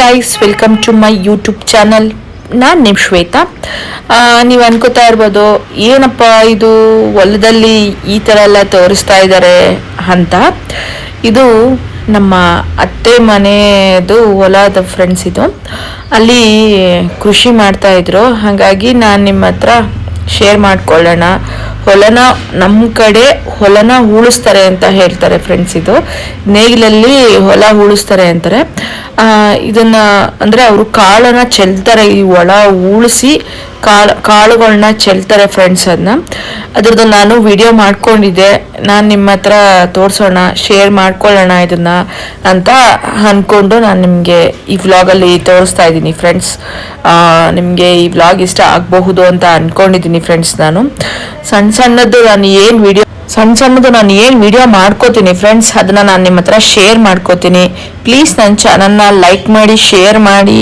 Guys welcome to my YouTube channel ನಾನು ನಿಮ್ಮ ಶ್ವೇತಾ. ನೀವು ಅನ್ಕೋತಾ ಇರ್ಬೋದು, ಏನಪ್ಪ ಇದು ಹೊಲದಲ್ಲಿ ಈ ಥರ ಎಲ್ಲ ತೋರಿಸ್ತಾ ಇದ್ದಾರೆ ಅಂತ. ಇದು ನಮ್ಮ ಅತ್ತೆ ಮನೆಯದು ಹೊಲದ ಫ್ರೆಂಡ್ಸ್ ಇದು. ಅಲ್ಲಿ ಕೃಷಿ ಮಾಡ್ತಾಯಿದ್ರು ಹಾಗಾಗಿ ನಾನು ನಿಮ್ಮ ಹತ್ರ ಶೇರ್ ಮಾಡ್ಕೊಳ್ಳೋಣ. ಹೊಲನ ನಮ್ಮ ಕಡೆ ಹೊಲನ ಉಳಿಸ್ತಾರೆ ಅಂತ ಹೇಳ್ತಾರೆ ಫ್ರೆಂಡ್ಸ್ ಇದು. ನೇಗಿಲಲ್ಲಿ ಹೊಲ ಉಳಿಸ್ತಾರೆ ಅಂತಾರೆ. ಇದನ್ನ ಅಂದ್ರೆ ಅವರು ಕಾಳನ್ನ ಚೆಲ್ತಾರೆ, ಈ ಹೊಲ ಉಳಿಸಿ ಕಾಳು ಕಾಳುಗಳನ್ನ ಚೆಲ್ತಾರೆ ಫ್ರೆಂಡ್ಸ್ ಅದನ್ನ ಅದ್ರದ್ದು ನಾನು ವಿಡಿಯೋ ಮಾಡ್ಕೊಂಡಿದ್ದೆ. ನಾನು ನಿಮ್ಮ ಹತ್ರ ತೋರಿಸೋಣ ಶೇರ್ ಮಾಡ್ಕೊಳ್ಳೋಣ ಇದನ್ನ ಅಂತ ಅನ್ಕೊಂಡು ನಾನು ನಿಮಗೆ ಈ ವ್ಲಾಗಲ್ಲಿ ತೋರಿಸ್ತಾ ಇದ್ದೀನಿ ಫ್ರೆಂಡ್ಸ್ ನಿಮಗೆ ಈ ವ್ಲಾಗ್ ಇಷ್ಟ ಆಗಬಹುದು ಅಂತ ಅನ್ಕೊಂಡಿದ್ದೀನಿ ಫ್ರೆಂಡ್ಸ್ ನಾನು. ಸಣ್ಣ ಸಣ್ಣದ್ದು ನಾನು ಏನು ವಿಡಿಯೋ ಸಣ್ಣ ಸಣ್ಣದು ನಾನು ಏನು ವಿಡಿಯೋ ಮಾಡ್ಕೋತೀನಿ ಫ್ರೆಂಡ್ಸ್ ಅದನ್ನ ನಾನು ನಿಮ್ಮ ಹತ್ರ ಶೇರ್ ಮಾಡ್ಕೋತೀನಿ. ಪ್ಲೀಸ್ ನನ್ನ ಚಾನಲ್ನ ಲೈಕ್ ಮಾಡಿ ಶೇರ್ ಮಾಡಿ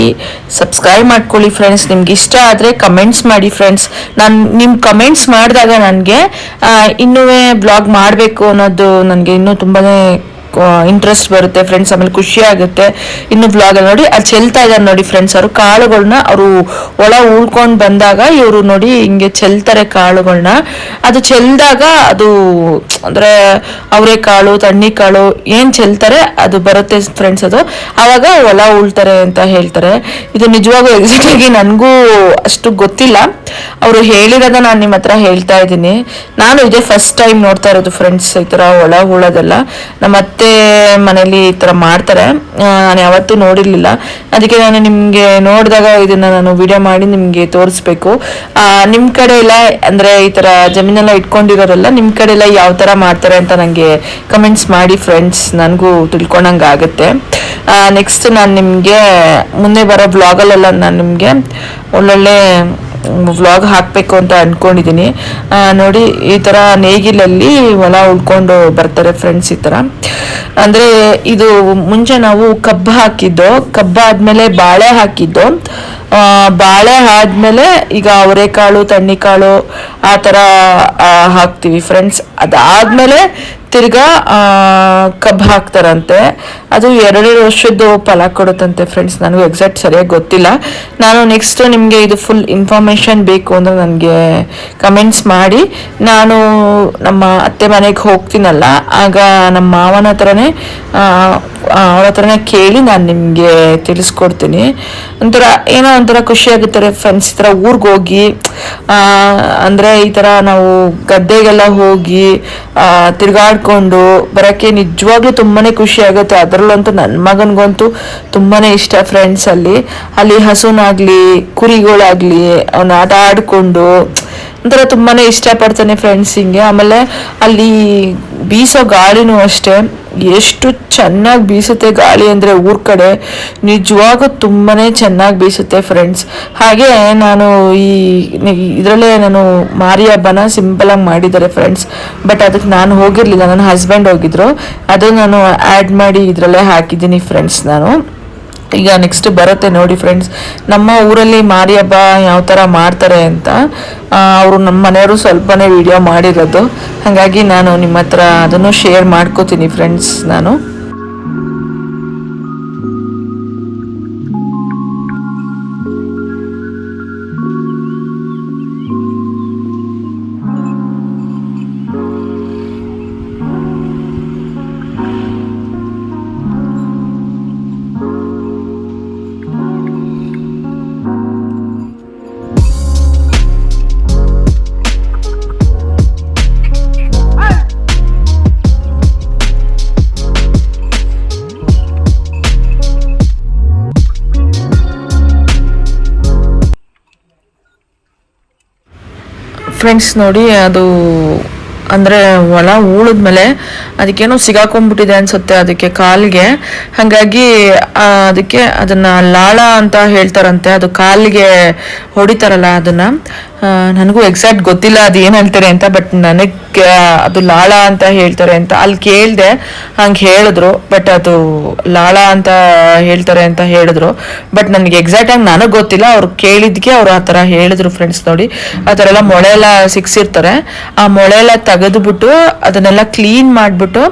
ಸಬ್ಸ್ಕ್ರೈಬ್ ಮಾಡ್ಕೊಳ್ಳಿ ಫ್ರೆಂಡ್ಸ್ ನಿಮ್ಗೆ ಇಷ್ಟ ಆದರೆ ಕಮೆಂಟ್ಸ್ ಮಾಡಿ ಫ್ರೆಂಡ್ಸ್ ನಾನು ನಿಮ್ಮ ಕಮೆಂಟ್ಸ್ ಮಾಡಿದಾಗ ನನಗೆ ಇನ್ನೂ ಬ್ಲಾಗ್ ಮಾಡಬೇಕು ಅನ್ನೋದು ನನಗೆ ಇನ್ನೂ ತುಂಬಾ ಇಂಟ್ರೆಸ್ಟ್ ಬರುತ್ತೆ ಫ್ರೆಂಡ್ಸ್ ಆಮೇಲೆ ಖುಷಿ ಆಗುತ್ತೆ. ಇನ್ನು ಬ್ಲಾಗ್ ನೋಡಿ ಅದು ಚೆಲ್ತಾ ಇದ್ದಾರೆ ನೋಡಿ ಫ್ರೆಂಡ್ಸ್ ಅವರು ಕಾಳುಗಳನ್ನ ಅವರು ಒಳ ಉಳ್ಕೊಂಡು ಬಂದಾಗ ಇವರು ನೋಡಿ ಹಿಂಗೆ ಚೆಲ್ತಾರೆ ಕಾಳುಗಳನ್ನ ಅದು ಚೆಲ್ದಾಗ ಅದು ಅಂದ್ರೆ ತಣ್ಣಿ ಕಾಳು ಏನ್ ಚೆಲ್ತಾರೆ ಅದು ಬರುತ್ತೆ ಫ್ರೆಂಡ್ಸ್ ಅದು. ಆವಾಗ ಹೊಲ ಉಳ್ತಾರೆ ಅಂತ ಹೇಳ್ತಾರೆ. ಇದು ನಿಜವಾಗೂ ಎಕ್ಸಾಕ್ಟ್ ಆಗಿ ನನಗೂ ಅಷ್ಟು ಗೊತ್ತಿಲ್ಲ. ಅವರು ಹೇಳಿರೋದ ನಾನು ನಿಮ್ಮ ಹತ್ರ ಹೇಳ್ತಾ ಇದ್ದೀನಿ. ನಾನು ಇದೇ ಫಸ್ಟ್ ಟೈಮ್ ನೋಡ್ತಾ ಇರೋದು ಫ್ರೆಂಡ್ಸ್ ಈ ಥರ ಒಳ ಹುಳದೆಲ್ಲ ನಮ್ಮ ಅತ್ತೆ ಮನೇಲಿ ಈ ಥರ ಮಾಡ್ತಾರೆ. ನಾನು ಯಾವತ್ತೂ ನೋಡಿರ್ಲಿಲ್ಲ. ಅದಕ್ಕೆ ನಾನು ನಿಮಗೆ ನೋಡಿದಾಗ ಇದನ್ನ ನಾನು ವಿಡಿಯೋ ಮಾಡಿ ನಿಮಗೆ ತೋರಿಸ್ಬೇಕು. ನಿಮ್ಮ ಕಡೆ ಎಲ್ಲ ಅಂದ್ರೆ ಈ ಥರ ಜಮೀನೆಲ್ಲ ಇಟ್ಕೊಂಡಿರೋರೆಲ್ಲ ನಿಮ್ಮ ಕಡೆ ಎಲ್ಲ ಯಾವ ಥರ ಮಾಡ್ತಾರೆ ಅಂತ ನನಗೆ ಕಮೆಂಟ್ಸ್ ಮಾಡಿ ಫ್ರೆಂಡ್ಸ್ ನನಗೂ ತಿಳ್ಕೊಂಡಂಗೆ ಆಗುತ್ತೆ. ನೆಕ್ಸ್ಟ್ ನಾನು ನಿಮಗೆ ಮುಂದೆ ಬರೋ ಬ್ಲಾಗಲ್ಲೆಲ್ಲ ನಾನು ನಿಮಗೆ ಒಳ್ಳೊಳ್ಳೆ ವ್ಲಾಗ್ ಹಾಕಬೇಕು ಅಂತ ಅಂದ್ಕೊಂಡಿದ್ದೀನಿ ನೋಡಿ, ಈ ಥರ ನೇಗಿಲಲ್ಲಿ ಹೊಲ ಉಳ್ಕೊಂಡು ಬರ್ತಾರೆ ಫ್ರೆಂಡ್ಸ್ ಈ ಥರ ಅಂದರೆ, ಇದು ಮುಂಚೆ ನಾವು ಕಬ್ಬು ಹಾಕಿದ್ದು ಕಬ್ಬು ಆದಮೇಲೆ ಬಾಳೆ ಹಾಕಿದ್ದು. ಬಾಳೆ ಆದಮೇಲೆ ಈಗ ಅವರೆಕಾಳು ತಣ್ಣಿಕಾಳು ಆ ಥರ ಹಾಕ್ತೀವಿ ಫ್ರೆಂಡ್ಸ್ ಅದಾದಮೇಲೆ ತಿರ್ಗಾ ಕಬ್ಬು ಹಾಕ್ತಾರಂತೆ. ಅದು ಎರಡೆರಡು ವರ್ಷದ್ದು ಫಲ ಕೊಡುತ್ತಂತೆ ಫ್ರೆಂಡ್ಸ್ ನನಗೂ ಎಕ್ಸಾಕ್ಟ್ ಸರಿಯಾಗಿ ಗೊತ್ತಿಲ್ಲ. ನಾನು ನೆಕ್ಸ್ಟ್ ನಿಮಗೆ ಇದು ಫುಲ್ ಇನ್ಫಾರ್ಮೇಷನ್ ಬೇಕು ಅಂದರೆ ನನಗೆ ಕಮೆಂಟ್ಸ್ ಮಾಡಿ. ನಾನು ನಮ್ಮ ಅತ್ತೆ ಮನೆಗೆ ಹೋಗ್ತೀನಲ್ಲ, ಆಗ ನಮ್ಮ ಮಾವನ ಹತ್ರನೇ ಅವ್ರ ಹತ್ರನೇ ಕೇಳಿ ನಾನು ನಿಮಗೆ ತಿಳಿಸ್ಕೊಡ್ತೀನಿ. ಒಂಥರ ಏನೋ ಒಂಥರ ಖುಷಿ ಆಗುತ್ತಾರೆ ಫ್ರೆಂಡ್ಸ್ ಈ ಥರ ಊರಿಗೆ ಹೋಗಿ ಅಂದ್ರೆ ಈ ಥರ ನಾವು ಗದ್ದೆಗೆಲ್ಲ ಹೋಗಿ ತಿರ್ಗಾಡ್ಕೊಂಡು ಬರೋಕ್ಕೆ ನಿಜವಾಗ್ಲೂ ತುಂಬಾನೇ ಖುಷಿ ಆಗುತ್ತೆ. ಅದರಲ್ಲಂತೂ ನನ್ನ ಮಗನಿಗಂತೂ ತುಂಬಾನೇ ಇಷ್ಟ ಫ್ರೆಂಡ್ಸ್ ಅಲ್ಲಿ. ಅಲ್ಲಿ ಹಸುನಾಗ್ಲಿ, ಕುರಿಗಳಾಗ್ಲಿ ಅವನ್ನ ಆಟ ಆಡ್ಕೊಂಡು ಒಂಥರ ತುಂಬಾನೇ ಇಷ್ಟಪಡ್ತಾನೆ ಫ್ರೆಂಡ್ಸ್ ಆಮೇಲೆ ಅಲ್ಲಿ ಬೀಸೋ ಗಾಳಿನೂ ಅಷ್ಟೇ. ಎಷ್ಟು ಚೆನ್ನಾಗಿ ಬೀಸುತ್ತೆ ಗಾಳಿ ಅಂದರೆ ಊರ್ ಕಡೆ. ನಿಜವಾಗೂ ತುಂಬಾನೇ ಚೆನ್ನಾಗಿ ಬೀಸುತ್ತೆ ಫ್ರೆಂಡ್ಸ್ ಹಾಗೆ ನಾನು ಈ ಇದರಲ್ಲೇ ನಾನು ಮಾರಿ ಹಬ್ಬನ ಸಿಂಪಲ್ ಆಗಿ ಮಾಡಿದ್ದಾರೆ ಫ್ರೆಂಡ್ಸ್ ಬಟ್ ಅದಕ್ಕೆ ನಾನು ಹೋಗಿರಲಿಲ್ಲ. ನನ್ನ ಹಸ್ಬೆಂಡ್ ಹೋಗಿದ್ರು. ಅದು ನಾನು ಆ್ಯಡ್ ಮಾಡಿ ಇದರಲ್ಲೇ ಹಾಕಿದ್ದೀನಿ ಫ್ರೆಂಡ್ಸ್ ನಾನು. ಈಗ ನೆಕ್ಸ್ಟ್ ಬರುತ್ತೆ ನೋಡಿ ಫ್ರೆಂಡ್ಸ್ ನಮ್ಮ ಊರಲ್ಲಿ ಮಾರಿ ಹಬ್ಬ ಯಾವ ಥರ ಮಾಡ್ತಾರೆ ಅಂತ ಅವರು ನಮ್ಮ ಮನೆಯವರು ಸ್ವಲ್ಪನೇ ವಿಡಿಯೋ ಮಾಡಿರೋದು. ಹಾಗಾಗಿ ನಾನು ನಿಮ್ಮ ಹತ್ರ ಅದನ್ನು ಶೇರ್ ಮಾಡ್ಕೋತೀನಿ ಫ್ರೆಂಡ್ಸ್ ನಾನು. ಫ್ರೆಂಡ್ಸ್ ನೋಡಿ ಅದು ಅಂದರೆ ಹೊಲ ಉಳಿದ್ಮೇಲೆ ಅದಕ್ಕೇನೋ ಸಿಗಾಕೊಂಡ್ಬಿಟ್ಟಿದೆ ಅನ್ಸುತ್ತೆ ಅದಕ್ಕೆ ಕಾಲಿಗೆ. ಹಾಗಾಗಿ ಅದಕ್ಕೆ ಅದನ್ನ ಲಾಳ ಅಂತ ಹೇಳ್ತಾರಂತೆ. ಅದು ಕಾಲಿಗೆ ಹೊಡಿತಾರಲ್ಲ ಅದನ್ನ. ನನಗೂ ಎಕ್ಸಾಕ್ಟ್ ಗೊತ್ತಿಲ್ಲ ಅದು ಏನು ಹೇಳ್ತಾರೆ ಅಂತ ಬಟ್ ನನಗೆ ಅದು ಲಾಳ ಅಂತ ಹೇಳ್ತಾರೆ ಅಂತ ಅಲ್ಲಿ ಕೇಳಿದೆ, ಹಂಗೆ ಹೇಳಿದ್ರು ಬಟ್ ಅದು ಲಾಳ ಅಂತ ಹೇಳ್ತಾರೆ ಅಂತ ಹೇಳಿದ್ರು ಬಟ್ ನನಗೆ ಎಕ್ಸಾಕ್ಟ್ ಆಗಿ ನನಗೆ ಗೊತ್ತಿಲ್ಲ, ಅವ್ರು ಕೇಳಿದ್ಕೆ ಅವ್ರು ಆ ಥರ ಹೇಳಿದ್ರು ಫ್ರೆಂಡ್ಸ್ ನೋಡಿ. ಆ ಥರ ಎಲ್ಲ ಮೊಳೆ ಎಲ್ಲ ಸಿಕ್ಸಿರ್ತಾರೆ. ಆ ಮೊಳೆ ಎಲ್ಲ ತೆಗೆದುಬಿಟ್ಟು ಅದನ್ನೆಲ್ಲ ಕ್ಲೀನ್ ಮಾಡಿಬಿಟ್ಟು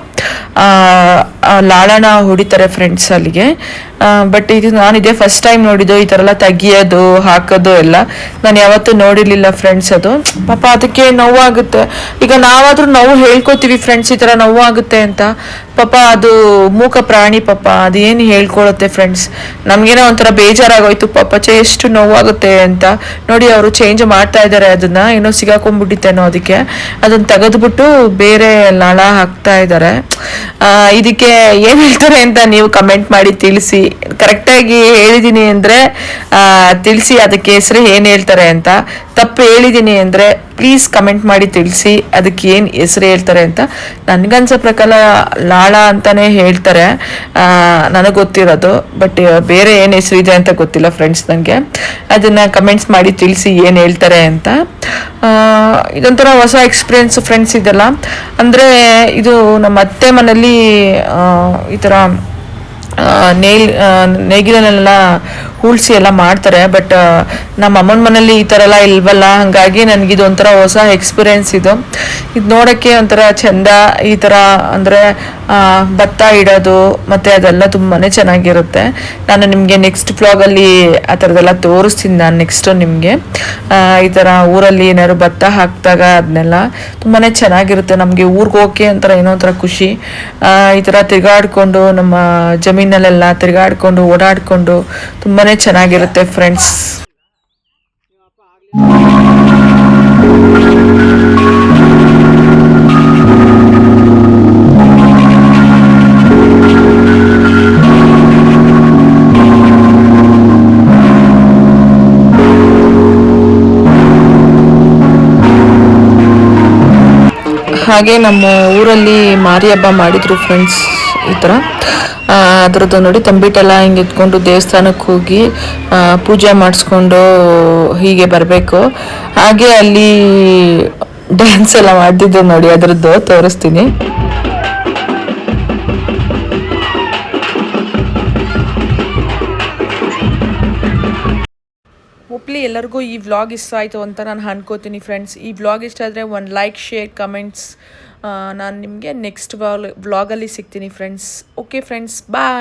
ಲಾಳನ ಹೊಡಿತಾರೆ ಫ್ರೆಂಡ್ಸ್ ಅಲ್ಲಿಗೆ. ಬಟ್ ಇದು ನಾನು ಇದೇ ಫಸ್ಟ್ ಟೈಮ್ ನೋಡಿದ್ದು, ಈ ಥರ ಎಲ್ಲ ತೆಗಿಯೋದು, ಹಾಕೋದು ಎಲ್ಲ, ನಾನು ಯಾವತ್ತೂ ನೋಡಿರ್ಲಿಲ್ಲ. ಫ್ರೆಂಡ್ಸ್ ಅದು. ಪಾಪ ಅದಕ್ಕೆ ನೋವಾಗುತ್ತೆ. ಈಗ ನಾವಾದ್ರೂ ನೋವು ಹೇಳ್ಕೊತೀವಿ ಫ್ರೆಂಡ್ಸ್ ಈ ಥರ ನೋವಾಗುತ್ತೆ ಅಂತ. ಪಾಪ ಅದು ಮೂಕ ಪ್ರಾಣಿ ಪಾಪ ಅದೇನು ಹೇಳ್ಕೊಳತ್ತೆ ಫ್ರೆಂಡ್ಸ್ ನಮಗೇನೋ ಒಂಥರ ಬೇಜಾರಾಗೋಯ್ತು. ಪಾಪ ಚೆ ಎಷ್ಟು ನೋವಾಗುತ್ತೆ ಅಂತ. ನೋಡಿ ಅವರು ಚೇಂಜ್ ಮಾಡ್ತಾ ಇದ್ದಾರೆ ಅದನ್ನ. ಏನೋ ಸಿಗಾಕೊಂಡ್ಬಿಟ್ಟಿತ್ತೇನೋ ಅದಕ್ಕೆ. ಅದನ್ನ ತೆಗೆದ್ಬಿಟ್ಟು ಬೇರೆ ನಳ ಹಾಕ್ತಾ ಇದ್ದಾರೆ ಇದಕ್ಕೆ ಏನ್ ಹೇಳ್ತಾರೆ ಅಂತ ನೀವು ಕಮೆಂಟ್ ಮಾಡಿ ತಿಳಿಸಿ. ಕರೆಕ್ಟಾಗಿ ಹೇಳಿದೀನಿ ಅಂದ್ರೆ ತಿಳಿಸಿ ಅದಕ್ಕೆ ಹೆಸರು ಏನ್ ಹೇಳ್ತಾರೆ ಅಂತ. ಹೇಳಿದೀನಿ ಅಂದರೆ ಪ್ಲೀಸ್ ಕಮೆಂಟ್ ಮಾಡಿ ತಿಳಿಸಿ, ಅದಕ್ಕೆ ಏನು ಹೆಸರು ಹೇಳ್ತಾರೆ ಅಂತ. ನನಗನ್ಸೋ ಪ್ರಕಾರ ಲಾಳ ಅಂತಲೇ ಹೇಳ್ತಾರೆ. ನನಗೆ ಗೊತ್ತಿರೋದು ಬಟ್ ಬೇರೆ ಏನು ಹೆಸರು ಇದೆ ಅಂತ ಗೊತ್ತಿಲ್ಲ ಫ್ರೆಂಡ್ಸ್ ನನಗೆ ಅದನ್ನು ಕಮೆಂಟ್ಸ್ ಮಾಡಿ ತಿಳಿಸಿ ಏನು ಹೇಳ್ತಾರೆ ಅಂತ. ಇದೊಂಥರ ಹೊಸ ಎಕ್ಸ್ಪೀರಿಯನ್ಸ್ ಫ್ರೆಂಡ್ಸ್ ಇದೆಲ್ಲ. ಅಂದರೆ ಇದು ನಮ್ಮ ಅತ್ತೆ ಮನೇಲಿ ಈ ಥರ ನೇಲ್ ನೇಗಿಲನ್ನೆಲ್ಲ ಹೂಳ್ಸಿ ಎಲ್ಲ ಮಾಡ್ತಾರೆ ಬಟ್ ನಮ್ಮ ಅಮ್ಮನ ಮನೇಲಿ ಈ ಥರ ಎಲ್ಲ ಇಲ್ವಲ್ಲ? ಹಾಗಾಗಿ ನನಗಿದು ಒಂಥರ ಹೊಸ ಎಕ್ಸ್ಪೀರಿಯನ್ಸ್ ಇದು. ಇದು ನೋಡೋಕ್ಕೆ ಒಂಥರ ಚಂದ, ಈ ಥರ ಅಂದರೆ ಭತ್ತ ಇಡೋದು, ಮತ್ತು ಅದೆಲ್ಲ ತುಂಬಾ ಚೆನ್ನಾಗಿರುತ್ತೆ. ನಾನು ನಿಮಗೆ ನೆಕ್ಸ್ಟ್ ಫ್ಲಾಗಲ್ಲಿ ಆ ಥರದ್ದೆಲ್ಲ ತೋರಿಸ್ತೀನಿ ನಾನು ನೆಕ್ಸ್ಟು ನಿಮಗೆ. ಈ ಥರ ಊರಲ್ಲಿ ಏನಾದ್ರು ಭತ್ತ ಹಾಕಿದಾಗ ಅದನ್ನೆಲ್ಲ ತುಂಬಾ ಚೆನ್ನಾಗಿರುತ್ತೆ. ನಮಗೆ ಊರಿಗೆ ಹೋಗಿ ಒಂಥರ ಏನೋ ಒಂಥರ ಖುಷಿ. ಈ ಥರ ತಿರುಗಾಡ್ಕೊಂಡು ನಮ್ಮ ಜಮೀನಲ್ಲೆಲ್ಲ ತಿರುಗಾಡ್ಕೊಂಡು ಓಡಾಡಿಕೊಂಡು ತುಂಬಾ ಚೆನ್ನಾಗಿರುತ್ತೆ ಫ್ರೆಂಡ್ಸ್ ಹಾಗೆ ನಮ್ಮ ಊರಲ್ಲಿ ಮಾರಿ ಹಬ್ಬ ಮಾಡಿದ್ರು ಫ್ರೆಂಡ್ಸ್ ಈ ಥರ. ಅದರದ್ದು ನೋಡಿ ತಂಬಿಟ್ಟೆಲ್ಲ ಹಿಂಗೆ ಇದ್ಕೊಂಡು ದೇವಸ್ಥಾನಕ್ಕೆ ಹೋಗಿ ಪೂಜೆ ಮಾಡಿಸ್ಕೊಂಡು ಹೀಗೆ ಬರಬೇಕು. ಹಾಗೆ ಅಲ್ಲಿ ಡ್ಯಾನ್ಸ್ ಎಲ್ಲ ಮಾಡ್ತಿದ್ದೆ ನೋಡಿ, ಅದರದ್ದು ತೋರಿಸ್ತೀನಿ. ಹೋಪ್ಲಿ ಎಲ್ಲರಿಗೂ ಈ ವ್ಲಾಗ್ ಇಷ್ಟ ಆಯಿತು ಅಂತ ನಾನು ಅನ್ಕೋತೀನಿ ಫ್ರೆಂಡ್ಸ್ ಈ ವ್ಲಾಗ್ ಇಷ್ಟ ಆದರೆ ಒಂದು ಲೈಕ್ ಶೇರ್ ಕಮೆಂಟ್ಸ್ ನಾನು ನಿಮಗೆ ನೆಕ್ಸ್ಟ್ ವ್ಲಾಗಲ್ಲಿ ಸಿಗ್ತೀನಿ ಫ್ರೆಂಡ್ಸ್ ಓಕೆ ಫ್ರೆಂಡ್ಸ್ ಬಾಯ್